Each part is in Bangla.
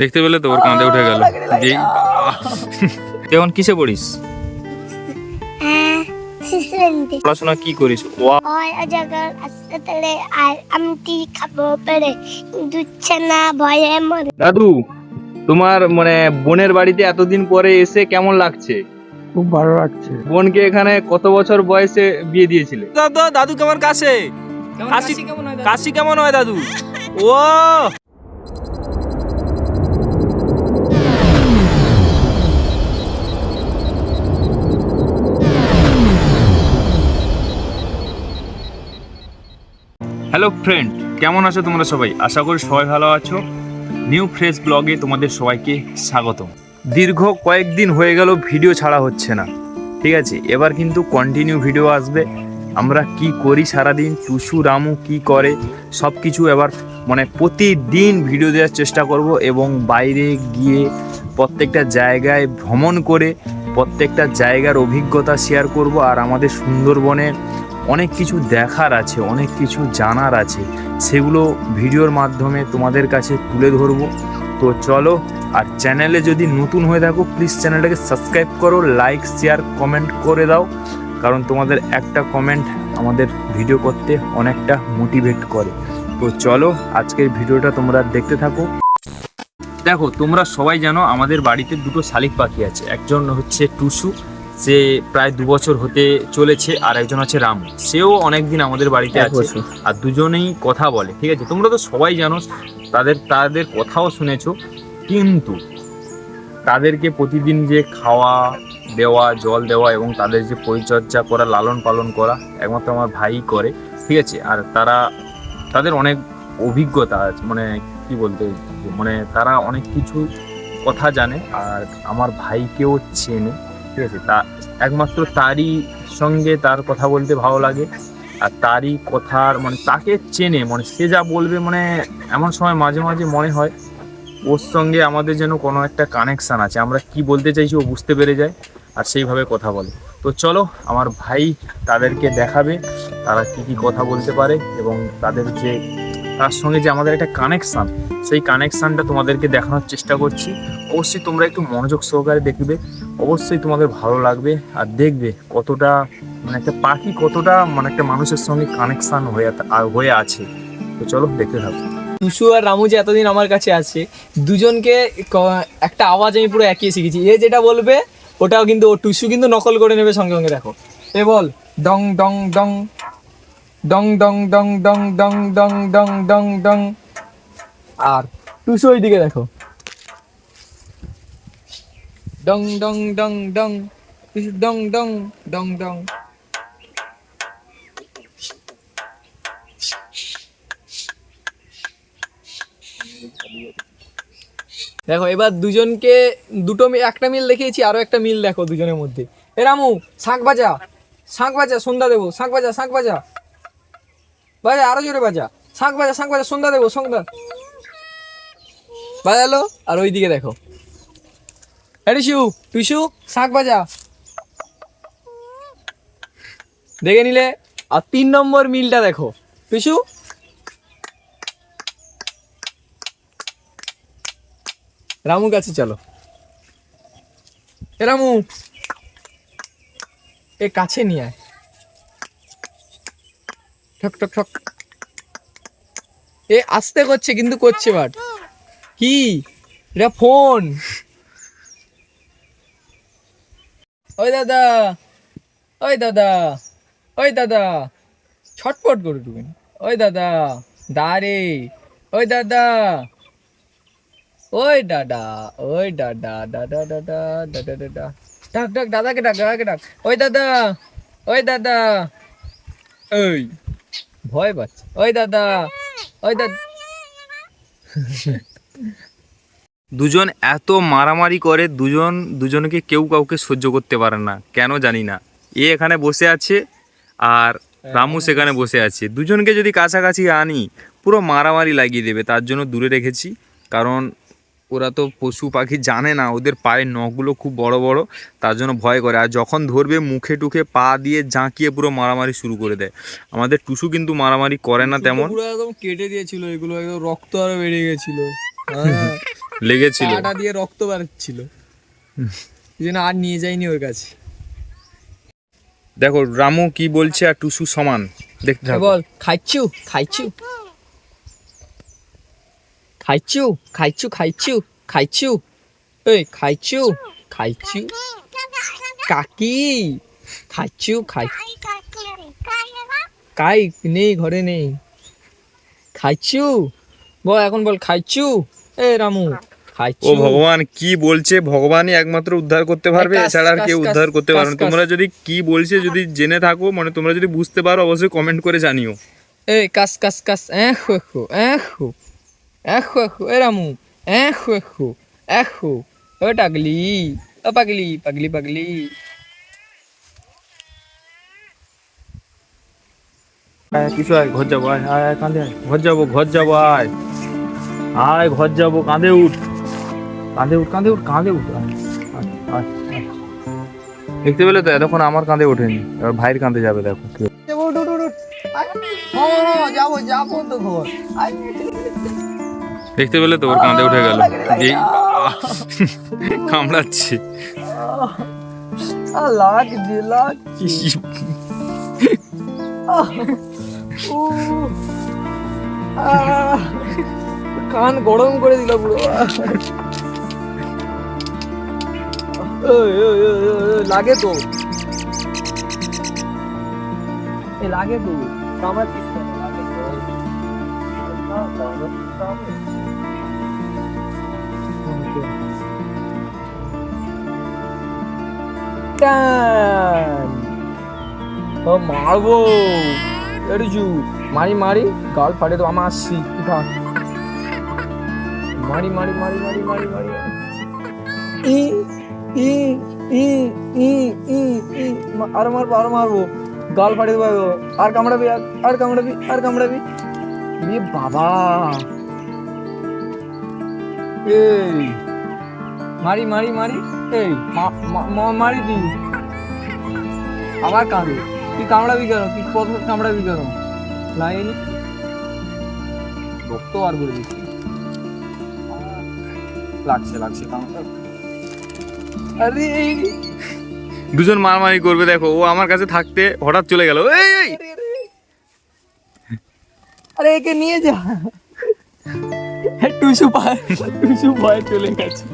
দেখতে পেলে তো ওর কাঁধে উঠে গেল। যেই এখন কিসে পড়িস? পড়াশোনা কি করিস? দাদু তোমার মানে বোনের বাড়িতে এতদিন পরে এসে কেমন লাগছে? খুব ভালো লাগছে। বোনকে এখানে কত বছর বয়সে বিয়ে দিয়েছিলে? দাদু দাদু কেমন কাছে? কাশি কাশি কেমন হয় দাদু? ও! হ্যালো ফ্রেন্ড কেমন আছো তোমরা সবাই? আশা করি সবাই ভালো আছো। নিউ ফ্রেশ ব্লগে তোমাদের সবাইকে স্বাগত দীর্ঘ কয়েকদিন হয়ে গেল ভিডিও ছাড়া হচ্ছে না। ঠিক আছে? এবার কিন্তু কন্টিনিউ ভিডিও আসবে। আমরা কি করি সারাদিন? টুসু, রামু কি করে? সব কিছু এবার মানে প্রতিদিন ভিডিও দেওয়ার চেষ্টা করব এবং বাইরে গিয়ে প্রত্যেকটা জায়গায় ভ্রমণ করে প্রত্যেকটা জায়গার অভিজ্ঞতা শেয়ার করব। আর আমাদের সুন্দরবনে অনেক কিছু দেখার আছে, অনেক কিছু জানার আছে। সেগুলো ভিডিওর মাধ্যমে তোমাদের কাছে তুলে ধরবো। তো চলো, আর চ্যানেলে যদি নতুন হয়ে থাকো প্লিজ চ্যানেলটাকে সাবস্ক্রাইব করো লাইক শেয়ার কমেন্ট করে দাও। কারণ তোমাদের একটা কমেন্ট আমাদের ভিডিও করতে অনেকটা মোটিভেট করে। তো চলো, আজকের ভিডিওটা তোমরা দেখতে থাকো। দেখো, তোমরা সবাই জানো আমাদের বাড়িতে দুটো শালিক পাখি আছে। একজন হচ্ছে টুসু সে প্রায় দু বছর হতে চলেছে আর একজন আছে রামু। সেও অনেকদিন আমাদের বাড়িতে আছে আর দুজনেই কথা বলে ঠিক আছে? তোমরা তো সবাই জানো তাদের তাদের কথাও শুনেছো কিন্তু তাদেরকে প্রতিদিন যে খাওয়া দেওয়া জল দেওয়া এবং তাদের যে পরিচর্যা করা লালন পালন করা একমাত্র আমার ভাই করে ঠিক আছে? আর তারা তাদের অনেক অভিজ্ঞতা আছে মানে কি বলতে মানে তারা অনেক কিছু কথা জানে আর আমার ভাইকেও চেনে। ঠিক আছে? তা একমাত্র তারই সঙ্গে তার কথা বলতে ভালো লাগে। আর তারই কথার মানে তাকে চেনে মানে সে যা বলবে মানে এমন সময় মাঝে মাঝে মনে হয় ওর সঙ্গে আমাদের যেন কোনো একটা কানেকশান আছে। আমরা কি বলতে চাইছি ও বুঝতে পেরে যায় আর সেইভাবে কথা বলে। তো চলো, আমার ভাই তাদেরকে দেখাবে তারা কি কি কথা বলতে পারে এবং তাদের যে তার সঙ্গে যে আমাদের একটা কানেকশান সেই কানেকশানটা তোমাদেরকে দেখানোর চেষ্টা করছি। অবশ্যই তোমরা একটু মনোযোগ সহকারে দেখবে, অবশ্যই তোমাদের ভালো লাগবে আর দেখবে কতটা মানে একটা পাখি কতটা মানে একটা মানুষের সঙ্গে কানেকশান হয়ে হয়ে আছে। তো চলো দেখতে থাকো। টুসু আর রামু যে এতদিন আমার কাছে আছে, দুজনকে একটা আওয়াজ আমি পুরো একই শিখেছি। এ যেটা বলবে, ওটাও কিন্তু ও টুসু কিন্তু নকল করে নেবে সঙ্গে সঙ্গে, দেখো। এ বল, ডং ডং ডং। ডং ডং ডং ডং ডং ডং ডং ডং ডং আর টুসু ওইদিকে দেখো। ডং ডং ডং ডং টুসু ডং ডং ডং ডং দেখো এবার দুজনকে দুটো একটা মিল দেখিয়েছি আরও একটা মিল দেখো দুজনের মধ্যে। এ রামু শাঁখ বাজা শাঁখ বাজা সন্ধ্যা দেবো শাঁখ বাজা শাঁখ বাজা বাজা আরও জোরে বাজা। শাঁখ বাজা শাঁখ বাজা সন্ধ্যা দেবো, সন্ধ্যা। বাজালো আর ওইদিকে দেখো। আরে শিউ টুসু শাঁখ বাজা দেখে নিলে? আর তিন নম্বর মিলটা দেখো। টুসু রামু কাছে চলো। এ রামু। এ কাছে নিয়ে আয়। ঠক ঠক ঠক। এ আস্তে করছে, কিন্তু করছে বাট। কি? এটা ফোন। ওই দাদা ওই দাদা ওই দাদা। ছটপট করে ঢুকেন ওই দাদা, দাঁড়ে। ওই দাদা। ওই দাদা ওই দাদা দাদা দাদা দাদা দাদা ডাক ডাক, দাদাকে ডাক দাদাকে ডাক। ওই দাদা ওই দাদা। ওই ভয় পাচ্ছে। ওই দাদা ওই দাদা দুজন এত মারামারি করে দুজন দুজনকে কেউ কাউকে সহ্য করতে পারে না। কেন জানি না। এ এখানে বসে আছে আর রামু সেখানে বসে আছে। দুজনকে যদি কাছাকাছি আনি পুরো মারামারি লাগিয়ে দেবে। তার জন্য দূরে রেখেছি। কারণ ওরা তো পশু পাখি জানে না ওদের পায়ের নখগুলো খুব বড় বড় তার জন্য ভয় করে। আর যখন ধরবে মুখে টুখে পা দিয়ে জাঁকিয়ে পুরো মারামারি শুরু করে দেয়। আমাদের টুসু কিন্তু মারামারি করে না তেমন। পুরো একদম কেটে দিয়েছিল এগুলো একদম রক্ত আরও বেরিয়ে গেছিল। হ্যাঁ। লেগেছিল। পাটা দিয়ে রক্ত বেরোচ্ছিল। এই জন্য আর নিয়ে যাইনি ওর কাছে। দেখো রামু কি বলছে আর টুসু সমান। দেখতে বল খাইছু খাইছু খাইছু খাইছু খাইছু খাইছু এই খাইছু খাইছু কাকি খাইছু খাই কাই নেই ঘরে নেই খাইছু বল এখন বল খাইছু এ রামু ও ভগবান কি বলছে? ভগবানই একমাত্র উদ্ধার করতে পারবে এছাড়া আর কেউ উদ্ধার করতে পারবে না। তোমরা যদি কি বলছে যদি জেনে থাকো মানে তোমরা যদি বুঝতে পারো অবশ্যই কমেন্ট করে জানিও। এই কাস কাস কাস এখো এখো এখো এখো এ রামু এখো এখো এখো ও টাগলি ও পাগলি পাগলি পাগলি কিছু আয় ঘর যাব আয় আয় আয় কাঁদে আয়। ঘর যাব ঘর যাব আয়। আয় ঘর যাব কাঁদে উঠ। কাঁদে উঠ কাঁদে উঠ কাঁদে উঠ। দেখতে পেলে তো এতক্ষণ আমার কাঁধে ওঠেনি। এবার ভাইয়ের কাঁধে যাবে দেখো। উঠ উঠ উঠ উঠ। যাব যাব তো ঘর। দেখতে পেলে তো ওর কাঁধে উঠে গেল। যেই কামড়াচ্ছে। কান গরম করে দিল পুরো। লাগে তো। লাগে তো। কামড়াচ্ছিস কেন? লাগে তো। না, কামড়াচ্ছিস কামড়ে। টান ও মারবো এড়িছু মারি মারি গাল ফাটে তো আমার আসছি কি থাক মারি মারি মারি মারি মারি মারি ই ই ই ই ই ই মা- আর মারবো আর মারবো গাল ফাটে দেবো আর কামড়াবি আর আর কামড়াবি আর কামড়াবি এ বাবা। এই, মারি মারি মারি। এই মারি দি আবার কাঁদে। তুই কামড়াবি কেন? তুই কত কামড়াবি কেন? লাগেনি রক্ত আর করে দিচ্ছি। লাগছে লাগছে কামড়া আরে। দুজন মারামারি করবে, দেখো। ও আমার কাছে থাকতে হঠাৎ চলে গেল। এই এই আরে, একে নিয়ে যা। টুসু পায় টুসু ভয় চলে গেছে।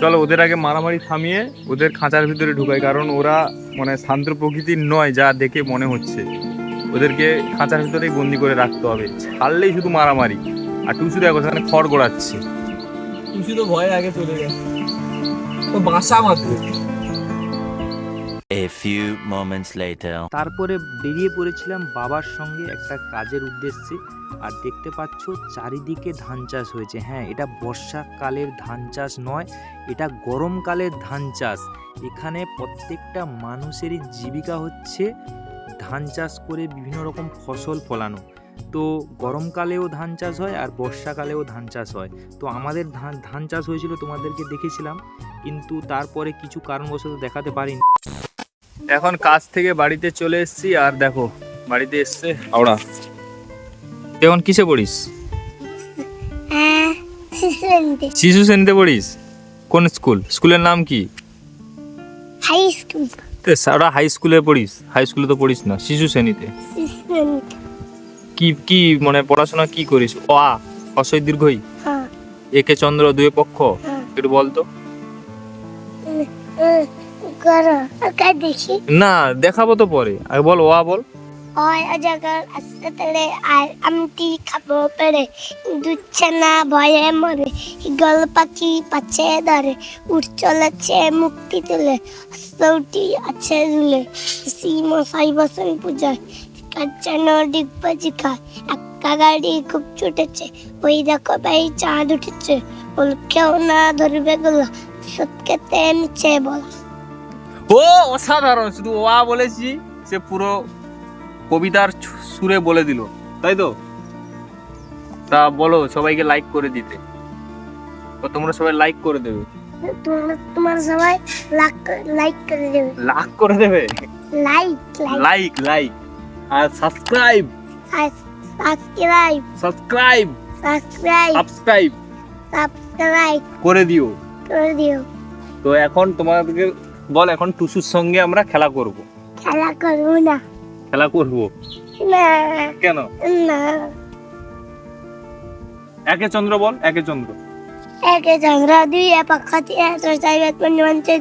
চলো ওদের আগে মারামারি থামিয়ে ওদের খাঁচার ভিতরে ঢুকাই কারণ ওরা মানে শান্ত প্রকৃতির নয় যা দেখে মনে হচ্ছে। ওদেরকে খাঁচার ভিতরেই বন্দি করে রাখতে হবে ছাড়লেই শুধু মারামারি। আর টুসু দেখো সেখানে খড় গোড়াচ্ছে। টুসু তো ভয় আগে চলে গেছে। তো বাসা মাত্র। A few moments later. তারপরে বেরিয়ে পড়েছিলাম বাবার সঙ্গে একটা কাজের উদ্দেশ্যে। আর দেখতে পাচ্ছ, চারিদিকে ধান চাষ হয়েছে। হ্যাঁ এটা বর্ষাকালের ধান চাষ নয়, এটা গরমকালের ধান চাষ। এখানে প্রত্যেকটা মানুষেরই জীবিকা হচ্ছে ধান চাষ করে বিভিন্ন রকম ফসল ফলানো। তো গরমকালেও ধান চাষ হয় আর বর্ষাকালেও ধান চাষ হয়। তো আমাদের ধান ধান চাষ হয়েছিল তোমাদেরকে দেখেছিলাম, কিন্তু তারপরে কিছু কারণবশত দেখাতে পারিনি। এখন কাজ থেকে বাড়িতে চলে এসেছি আর দেখো বাড়িতে এসছে। হাওড়া। এখন কিসে পড়িস? হ্যাঁ শিশু শ্রেণীতে। পড়িস? কোন স্কুল? স্কুলের নাম কি? High school. সারা হাই স্কুলে পড়িস? হাই স্কুলে তো পড়িস না শিশু শ্রেণীতে। কি কি মানে পড়াশোনা কি করিস? অ আ অসই দীর্ঘই? হ্যাঁ। একে চন্দ্র দুয়ে পক্ষ? হ্যাঁ। একটু বলতো। করো ওকে দেখি। না দেখাবো তো পরে। আগে বল ও আ বল হয় অজগর আসতে তেলে আর আমটি খাব পেরে। দুচ্ছে না ভয়ে মরে গল পাখি পাছে ধরে উঠ চলেছে মুক্তি তুলে সৌটি আছে ঝুলে। সি মশাই বসন পূজায় যেন ডিগবাজি খায়। একটা গাড়ি খুব ছুটেছে ওই দেখো ভাই চাঁদ উঠেছে। বল কেউ না ধরবে গোলা সত্যকে মিছে বলা। ও অসাধারণ শুধু ও আ বলেছি সে পুরো কবিতার সুরে বলে দিল। তাই তো? তা বলো সবাইকে লাইক করে দিতে। তো তোমরা সবাই লাইক করে দেবে। তোমরা সবাই লাইক লাইক করে দেবে। লাইক করে দেবে? লাইক লাইক লাইক লাইক আর subscribe subscribe subscribe subscribe subscribe subscribe করে দিও। করে দিও। তো এখন তোমাদেরকে বল এখন টুসুর সঙ্গে আমরা খেলা করব। খেলা করব না। খেলা করব? না। কেন? না। একে চন্দ্র বল একে চন্দ্র। একে চন্দ্র দুই পঞ্চমঞ্চে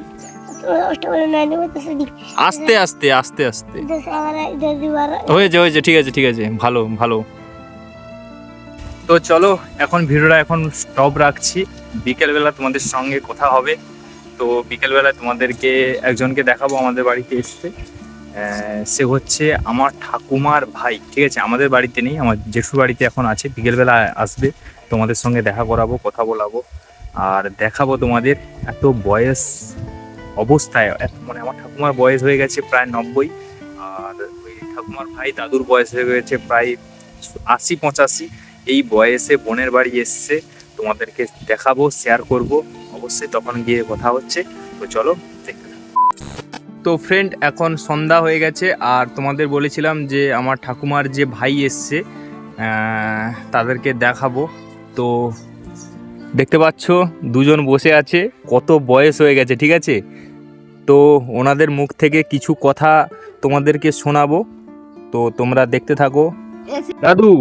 অষ্টম নয় দশদি আস্তে আস্তে আস্তে আস্তে। হয়েছে হয়েছে ঠিক আছে ঠিক আছে। ভালো ভালো। তো চলো এখন ভিডিওটা এখন স্টপ রাখছি। বিকেলবেলা তোমাদের সঙ্গে কথা হবে। তো বিকেলবেলা তোমাদেরকে, একজনকে দেখাবো আমাদের বাড়িতে এসছে। সে হচ্ছে আমার ঠাকুমার ভাই, ঠিক আছে? আমাদের বাড়িতে নেই, আমার জেঠুর বাড়িতে এখন আছে। বিকেলবেলা আসবে, তোমাদের সঙ্গে দেখা করাবো, কথা বলাবো। আর দেখাবো তোমাদের এত বয়স অবস্থায়, এত- মানে আমার ঠাকুমার বয়স হয়ে গেছে প্রায় নব্বই, আর ওই ঠাকুমার ভাই দাদুর বয়স হয়ে গেছে প্রায় আশি পঁচাশি। এই বয়সে বোনের বাড়ি এসছে, তোমাদেরকে দেখাবো শেয়ার করব। অবশ্যই তখন গিয়ে কথা হচ্ছে। তো চলো দেখতে তো ফ্রেন্ড এখন সন্ধ্যা হয়ে গেছে। আর তোমাদের বলেছিলাম যে আমার ঠাকুমার যে ভাই এসছে তাদেরকে দেখাবো। তো দেখতে পাচ্ছ দুজন বসে আছে। কত বয়স হয়ে গেছে ঠিক আছে? তো ওনাদের মুখ থেকে কিছু কথা তোমাদেরকে শোনাবো। তো তোমরা দেখতে থাকো। দাদু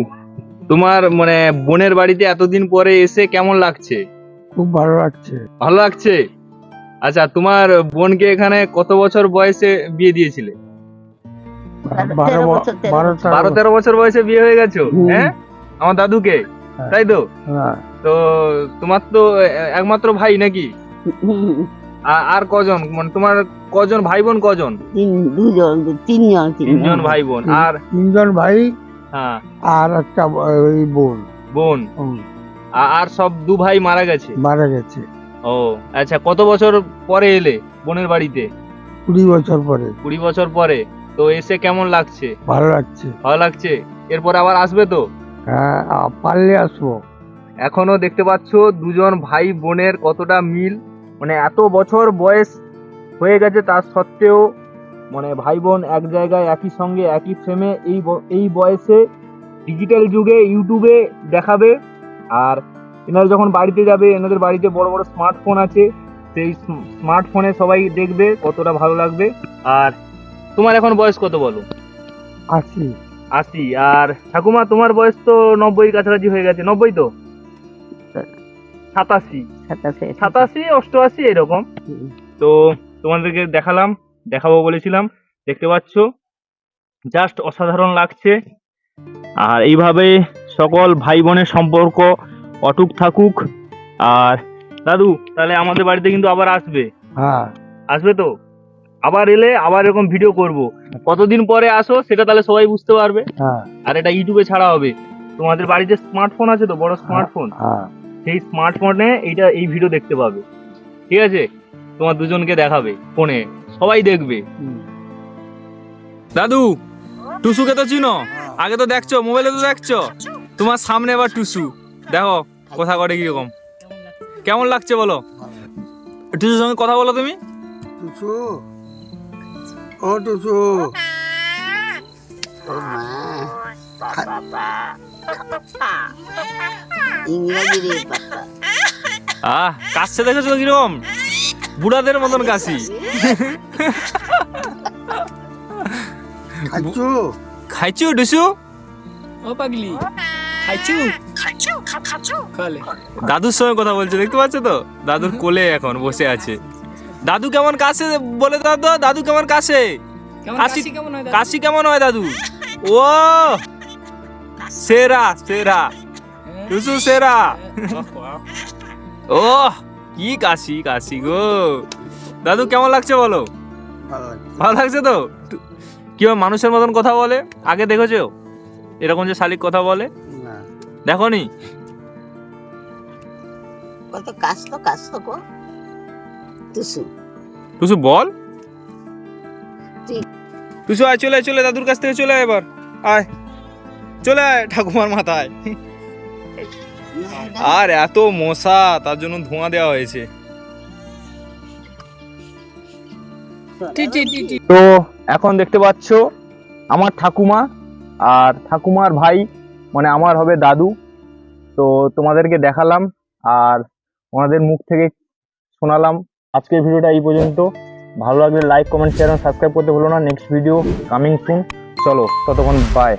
তোমার মানে বোনের বাড়িতে এতদিন পরে এসে কেমন লাগছে? খুব ভালো লাগছে। ভালো লাগছে? আচ্ছা তোমার বোনকে এখানে কত বছর বয়সে বিয়ে দিয়েছিলে? বারো তেরো বারো তেরো বছর। বয়সে বিয়ে হয়ে গেছো? হুম। হ্যাঁ? আমার দাদুকে? হ্যাঁ। তাই তো? হ্যাঁ। তো তোমার তো এ- একমাত্র ভাই নাকি? আ- আর কজন? মানে তোমার কজন ভাই বোন কজন? তিন দুজন তিনজন তিনজন। ভাই বোন আর তিনজন ভাই হ্যাঁ। আর একটা ওই বোন। বোন। হুম, আর সব দু ভাই মারা গেছে। মারা গেছে। ও আচ্ছা কত বছর পরে এলে বোনের বাড়িতে? কুড়ি বছর পরে। কুড়ি বছর পরে। তো এসে কেমন লাগছে? ভালো লাগছে। ভালো লাগছে? এরপর আবার আসবে তো? হ্যাঁ পারলে আসব। এখনও দেখতে পাচ্ছ দুজন ভাই বোনের কতটা মিল? মানে এত বছর বয়স হয়ে গেছে তার সত্ত্বেও মানে ভাই বোন এক জায়গায় একই সঙ্গে একই ফ্রেমে এই এই বয়সে ডিজিটাল যুগে ইউটিউবে দেখাবে। আর এনারা যখন বাড়িতে যাবে এনাদের বাড়িতে বড় বড় স্মার্টফোন আছে সেই স্মার্টফোনে সবাই দেখবে কতটা ভালো লাগবে। আর তোমার এখন বয়স কত বলো? আশি। আশি। আর ঠাকুমা তোমার বয়স তো নব্বই কাছাকাছি হয়ে গেছে। নব্বই তো? সাতাশি। সাতাশে সাতাশি অষ্টআশি এরকম। তো তোমাদেরকে দেখালাম দেখাবো বলেছিলাম। দেখতে পাচ্ছ? জাস্ট অসাধারণ লাগছে। আর এইভাবে সকল ভাই বোনের সম্পর্ক অটুট থাকুক। আর দাদু তাহলে আমাদের বাড়িতে কিন্তু আবার আসবে। হ্যাঁ। আসবে তো? আবার এলে আবার এরকম ভিডিও করব। কতদিন পরে আসো সেটা তাহলে সবাই বুঝতে পারবে। হ্যাঁ। আর এটা ইউটিউবে ছাড়া হবে। তোমাদের বাড়িতে স্মার্টফোন আছে তো? বড় স্মার্টফোন হ্যাঁ। সেই স্মার্টফোনে এইটা এই ভিডিও দেখতে পাবে। ঠিক আছে? তোমার দুজনকে দেখাবে ফোনে। সবাই দেখবে। দাদু টুসুকে তো চিনো? আগে তো দেখছ? মোবাইলে তো দেখছ? তোমার সামনে এবার টুসু। দেখো কথা করে কীরকম। কেমন লাগছে বলো? টুসুর সঙ্গে কথা বলো তুমি। টুসু। ও টুসু। আহ কাশছে দেখেছ কীরকম? বুড়াদের মতন কাশি। খাচ্ছু খাইছো টুসু? ও পাগলি। খাইছু? খালে। দাদুর সঙ্গে কথা বলছে দেখতে পাচ্ছ তো? দাদুর কোলে এখন বসে আছে। দাদু কেমন কাছে? বলে দাদু দাদু কেমন কাছে? কাশি- কাশি কেমন হয় কাশি কেমন হয় দাদু? ও সেরা সেরা। হ্যাঁ? টুসু সেরা। বাহ, বাহ। ও কি কাশি কাশি গো। দাদু কেমন লাগছে বলো? ভালো লাগছে। তো? কীভাবে মানুষের মতন কথা বলে? আগে দেখেছ? এরকম যে শালিক কথা বলে? দেখো নি কত কাশতো কাশতো গো। তুসু টুসু বল। টুসু আয় চলে আয়, চলে দাদুর কাছ থেকে চলে আয় এবার। আয়। চলে আয় ঠাকুমার মাথায়। আর এত মশা তার জন্য ধোঁয়া দেওয়া হয়েছে। তো এখন দেখতে পাচ্ছ আমার ঠাকুমা আর ঠাকুমার ভাই মানে আমার হবে দাদু। তো তোমাদেরকে দেখালাম আর ওনাদের মুখ থেকে শোনালাম। আজকের ভিডিওটা এই পর্যন্ত। ভালো লাগলে লাইক কমেন্ট শেয়ার সাবস্ক্রাইব করতে ভুলো না। নেক্সট ভিডিও কামিং সুন চলো, ততক্ষণ বাই